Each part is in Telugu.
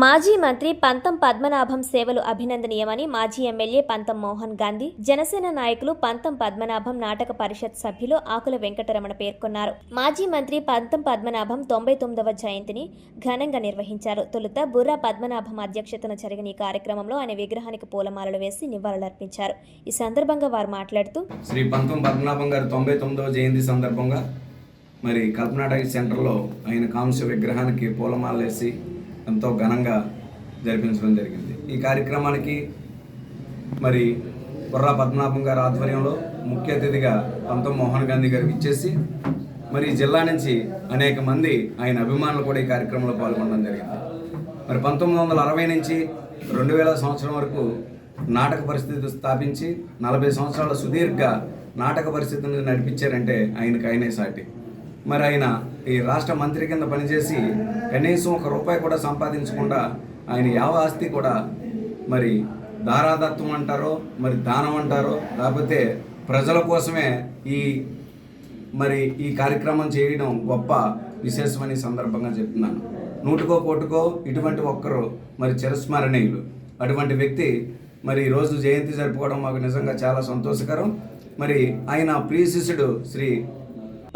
మాజీ మంత్రి పంతం పద్మనాభం సేవలు అభినందనీయమని మాజీ ఎమ్మెల్యే పంతం మోహన్ గాంధీ జనసేన నాయకులు పంతం పద్మనాభం నాటక పరిషత్ సభ్యులు ఆకుల వెంకటరమణ పేర్కొన్నారు. మాజీ మంత్రి పంతం పద్మనాభం తొంభై తొమ్మిదవ జయంతిని ఘనంగా నిర్వహించారు. తొలుత బుర్రా పద్మనాభం అధ్యక్షతన జరిగిన ఈ కార్యక్రమంలో ఆయన విగ్రహానికి పూలమాలలు వేసి నివాళులర్పించారు. ఈ సందర్భంగా వారు మాట్లాడుతూ శ్రీ పంతం పద్మనాభం గారి తొంభై తొమ్మిదవ జయంతి సందర్భంగా మరి కల్పనాటక సెంటర్లో ఆయన కాంస్య విగ్రహానికి పూలమాలలు వేసి ఎంతో ఘనంగా జరిపించడం జరిగింది. ఈ కార్యక్రమానికి మరి బుర్రా పద్మనాభం గారి ఆధ్వర్యంలో ముఖ్య అతిథిగా పంతం మోహన్ గాంధీ గారు ఇచ్చేసి మరి ఈ జిల్లా నుంచి అనేక మంది ఆయన అభిమానులు కూడా ఈ కార్యక్రమంలో పాల్గొనడం జరిగింది. మరి పంతొమ్మిది వందల అరవై నుంచి రెండు వేల సంవత్సరం వరకు నాటక పరిస్థితి స్థాపించి నలభై సంవత్సరాల సుదీర్ఘ నాటక పరిస్థితిని నడిపించారంటే ఆయనకు ఆయనే సాటి. మరి ఆయన ఈ రాష్ట్ర మంత్రి కింద పనిచేసి కనీసం ఒక రూపాయి కూడా సంపాదించకుండా ఆయన యావ ఆస్తి కూడా మరి దారాదత్వం అంటారో మరి దానం అంటారో లేకపోతే ప్రజల కోసమే ఈ మరి ఈ కార్యక్రమం చేయడం గొప్ప విశేషమని సందర్భంగా చెప్తున్నాను. నూటికో కోటుకో ఇటువంటి ఒక్కరు మరి చిరస్మరణీయులు. అటువంటి వ్యక్తి మరి ఈరోజు జయంతి జరుపుకోవడం మాకు నిజంగా చాలా సంతోషకరం. మరి ఆయన ప్రియ శిష్యుడు శ్రీ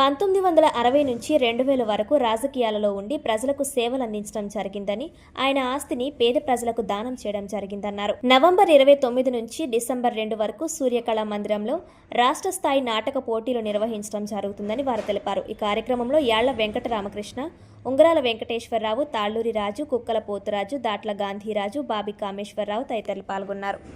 పంతొమ్మిది వందల అరవై నుంచి రెండు వేల వరకు రాజకీయాలలో ఉండి ప్రజలకు సేవలు అందించడం జరిగిందని ఆయన ఆస్తిని పేద ప్రజలకు దానం చేయడం జరిగిందన్నారు. నవంబర్ ఇరవై తొమ్మిది నుంచి డిసెంబర్ రెండు వరకు సూర్యకళా మందిరంలో రాష్ట్ర స్థాయి నాటక పోటీలు నిర్వహించడం జరుగుతుందని వారు తెలిపారు. ఈ కార్యక్రమంలో యాళ్ళ వెంకట రామకృష్ణ ఉంగరాల వెంకటేశ్వరరావు తాళ్ళూరి రాజు కుక్కల పోతురాజు దాట్ల గాంధీరాజు బాబి కామేశ్వరరావు తదితరులు పాల్గొన్నారు.